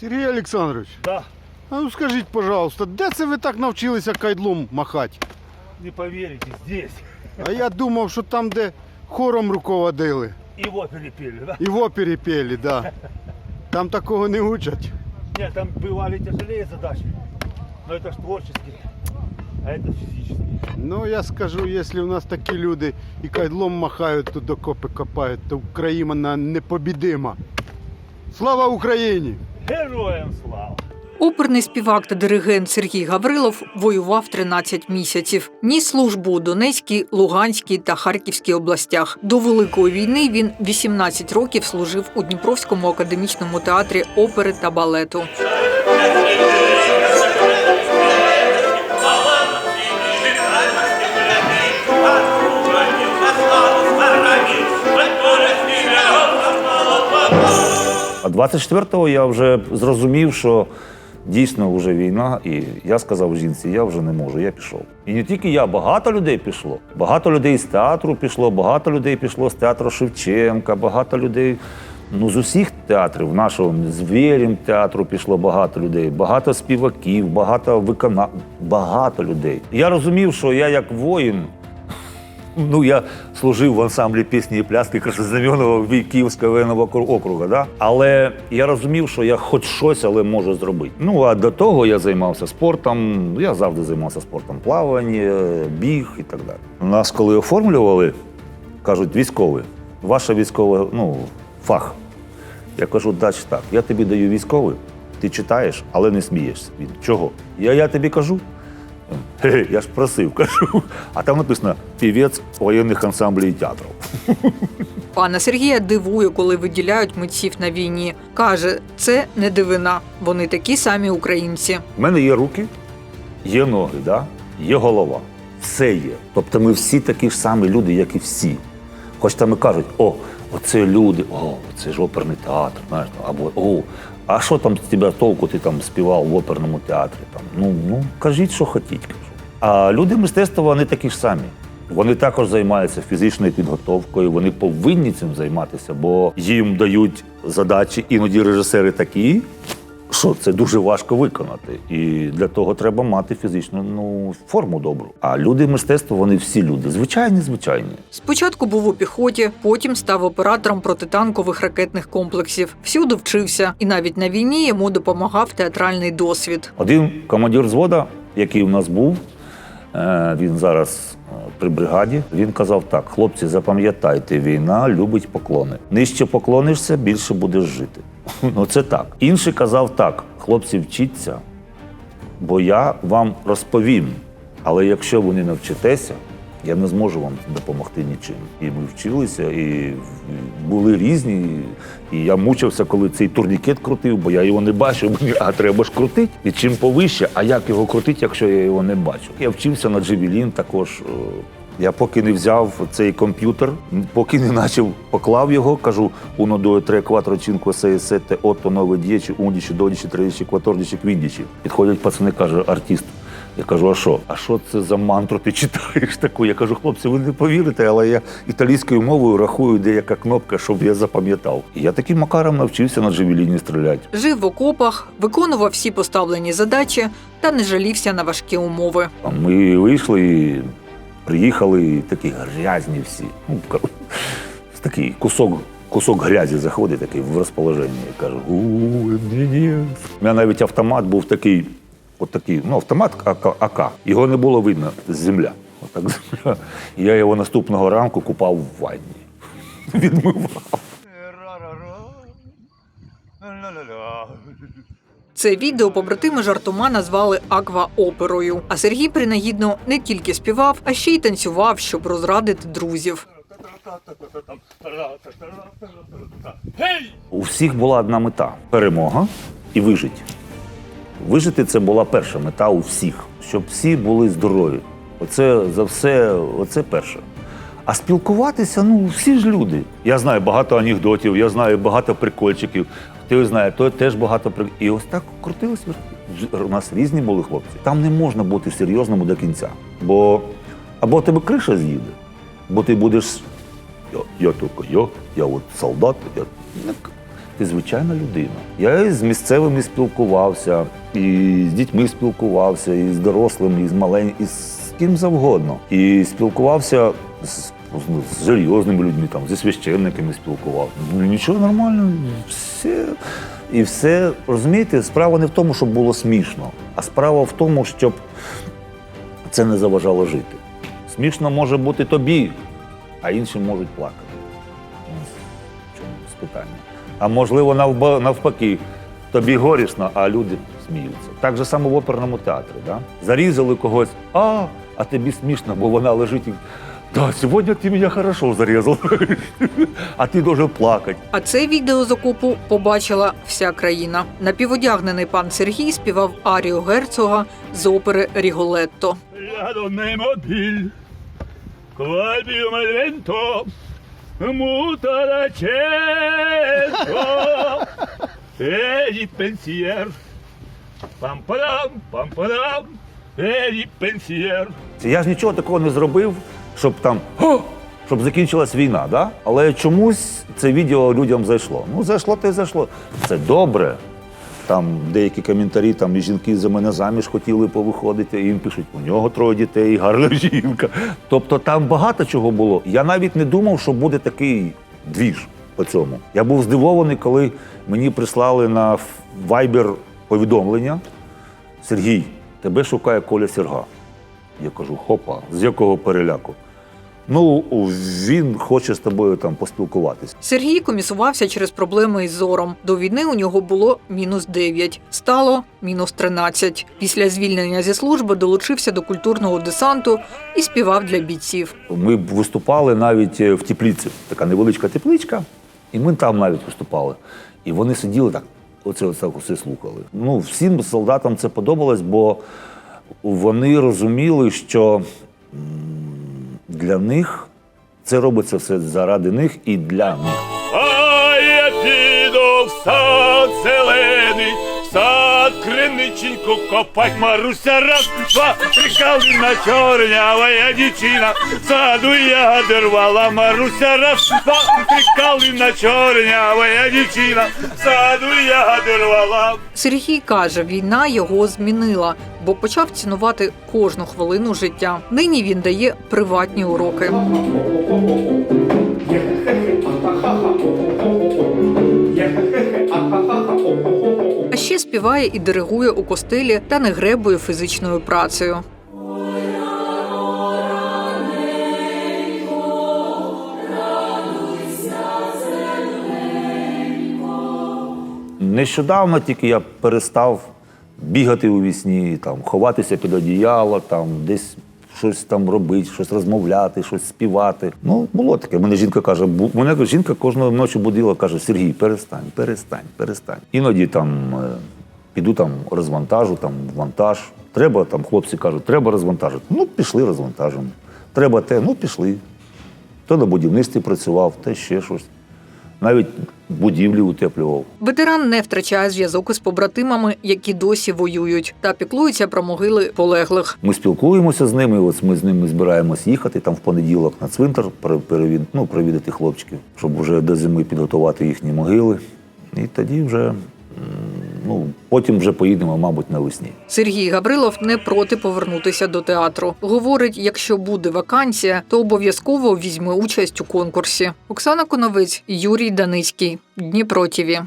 Сергій Олександрович, Да, а ну скажіть, пожалуйста, де це ви так навчилися кайдлом махати? не поверите, здесь. А я думав, що там, де хором руководили. Его перепели, да? І в опері пели, да. Там такого не учать. Нет, там бывали тяжелее задачи. Но это ж творческие, а это физические. Ну, я скажу, якщо у нас такі люди і кайдлом махають, тут окопи копають, то Україна непобідима. Слава Україні! Героям слава! Оперний співак та диригент Сергій Гаврилов воював 13 місяців. Ніс службу у Донецькій, Луганській та Харківській областях. До Великої війни він 18 років служив у Дніпровському академічному театрі опери та балету. 24-го я вже зрозумів, що дійсно вже війна, і я сказав жінці, я вже не можу, я пішов. І не тільки я, багато людей пішло. Багато людей з театру пішло, багато людей пішло з театру Шевченка, багато людей. Ну, з усіх театрів, нашого з Вєрім театру пішло багато людей, багато співаків, багато викона... багато людей. Я розумів, що я як воїн Ну, я служив в ансамблі пісні і пляски Краснознаменного Київського воєнного окру- округа, да? але я розумів, що я хоч щось, але можу зробити. Ну а до того я займався спортом. Я завжди займався спортом, плавання, біг і так далі. Нас, коли оформлювали, кажуть, військовий, ваша військова, ну, фах. Я кажу, дач так, я тобі даю військовий, ти читаєш, але не смієшся. Він чого? Я, я тобі кажу. Хе, я ж просив, кажу. А там написано півець воєнних ансамблів і театрів. Пана Сергія дивує, коли виділяють митців на війні. Каже, це не дивина. Вони такі самі українці. У мене є руки, є ноги, да? є голова. Все є. Тобто ми всі такі ж самі люди, як і всі. Хоч там і кажуть, о, оце люди, о, це ж оперний театр, знаєш, або о, а що там з тебе толку, ти там співав в оперному театрі? Там, ну, ну, кажіть, що хотіть. А люди мистецтва вони такі ж самі. Вони також займаються фізичною підготовкою, вони повинні цим займатися, бо їм дають задачі, іноді режисери такі, що це дуже важко виконати. І для того треба мати фізичну ну, форму добру. А люди мистецтва, вони всі люди, звичайні, звичайні. Спочатку був у піхоті, потім став оператором протитанкових ракетних комплексів. Всюди вчився, і навіть на війні йому допомагав театральний досвід. Один командир взвода, який у нас був, він зараз е, при бригаді. Він казав так: хлопці, запам'ятайте, війна любить поклони. Нижче поклонишся, більше будеш жити. Ну це так. Інший казав так: хлопці, вчіться, бо я вам розповім. Але якщо ви не навчитеся, я не зможу вам допомогти нічим. І ми вчилися, і були різні. І я мучився, коли цей турнікет крутив, бо я його не бачив. А треба ж крутити. І чим повище, а як його крутити, якщо я його не бачу? Я вчився на Джевелін також. е, Я поки не взяв цей комп'ютер, поки не почав, поклав його, кажу, uno, due, tre, quattro, cinque, sei, sette, otto, nove, dieci, undici, dodici, tredici, quattordici. Підходять пацани, каже, артист. Я кажу, а що? А що це за мантру ти читаєш таку? Я кажу, хлопці, ви не повірите, але я італійською мовою рахую деяка кнопка, щоб я запам'ятав. І я таким макаром навчився на джевеліні стріляти. Жив в окопах, виконував всі поставлені задачі та не жалівся на важкі умови. Ми вийшли і приїхали, і такі грязні всі. Ну, такий кусок. Кусок грязі заходить такий в розположенні. Я кажу, у ні, ні. У мене навіть автомат був такий, от такий, ну, автомат АК. Його не було видно з земля. Отак земля. Я його наступного ранку купав в ванні. Відмивав. Це відео побратими жартома назвали аква-оперою. А Сергій принагідно не тільки співав, а ще й танцював, щоб розрадити друзів. У всіх була одна мета перемога і вижити. Вижити це була перша мета у всіх, щоб всі були здорові. Оце за все, оце перше. А спілкуватися, ну, всі ж люди. Я знаю багато анекдотів, я знаю багато прикольчиків. Ти знаєш, то теж багато прик... І ось так крутилось. У нас різні були хлопці. Там не можна бути серйозним до кінця. Бо або тебе криша з'їде, бо ти будеш. Я, я тільки я, я от солдат, я. Ти звичайна людина. Я з місцевими спілкувався, і з дітьми спілкувався, і з дорослими, і з маленькими, і з ким завгодно. І спілкувався з, ну, з серйозними людьми, там, зі священниками спілкувався. Ну, нічого нормально, все. І все, розумієте, справа не в тому, щоб було смішно, а справа в тому, щоб це не заважало жити. Смішно може бути тобі, а інші можуть плакати. Ось в чому спитання. А можливо, навба- навпаки, тобі горішно, а люди сміються. Так же само в оперному театрі. Да? Зарізали когось, а, а тобі смішно, бо вона лежить і. Да, сьогодні ти мене хорошо зарізав, а ти дуже плакати. А це відео з окопу побачила вся країна. Напіводягнений пан Сергій співав арію герцога з опери Ріголетто. La donna è mobile, qual più vento, muta da cielo, e pensier, pam padam, pam padam, e pensier. Я ж нічого такого не зробив, щоб там щоб закінчилась війна. Да? Але чомусь це відео людям зайшло. Ну, зайшло те й зайшло. Це добре. Там деякі коментарі, там і жінки за мене заміж хотіли повиходити, і їм пишуть, у нього троє дітей, гарна жінка. Тобто там багато чого було. Я навіть не думав, що буде такий двіж по цьому. Я був здивований, коли мені прислали на Viber повідомлення. Сергій, тебе шукає Коля Серга. Я кажу, хопа, з якого переляку? Ну, він хоче з тобою там поспілкуватися. Сергій комісувався через проблеми із зором. До війни у нього було мінус 9, стало мінус 13. Після звільнення зі служби долучився до культурного десанту і співав для бійців. Ми виступали навіть е, в тепліці, така невеличка тепличка, і ми там навіть виступали. І вони сиділи так, оце так усе слухали. Ну, всім солдатам це подобалось, бо вони розуміли, що для них це робиться все заради них і для них. А я піду в сад зелений, в сад криниченьку копать Маруся раз, два, три калина чорнявая дівчина, в саду я дервала Маруся раз, два, три калина чорнявая дівчина, в саду я дервала. Сергій каже, війна його змінила, бо почав цінувати кожну хвилину життя. Нині він дає приватні уроки. А ще співає і диригує у костелі та не гребує фізичною працею. Нещодавно тільки я перестав бігати у вісні, там, ховатися під одіяло, там, десь щось там робити, щось розмовляти, щось співати. Ну, було таке. Мене жінка каже, мене жінка кожної ночі будила, каже: Сергій, перестань, перестань, перестань. Іноді там е, піду там розвантажу, там вантаж. Треба, там хлопці кажуть, треба розвантажити. Ну, пішли, розвантажимо. Треба те, ну пішли. То на будівництві працював, те ще щось. Навіть будівлі утеплював. Ветеран не втрачає зв'язок із побратимами, які досі воюють, та піклується про могили полеглих. Ми спілкуємося з ними. Ось ми з ними збираємось їхати там в понеділок на цвинтар, пере- перевід, ну, провідати хлопчиків, щоб вже до зими підготувати їхні могили. І тоді вже ну, потім вже поїдемо, мабуть, навесні. Сергій Гаврилов не проти повернутися до театру. Говорить, якщо буде вакансія, то обов'язково візьме участь у конкурсі. Оксана Коновець, Юрій Даницький, Дніпро ТІВІ.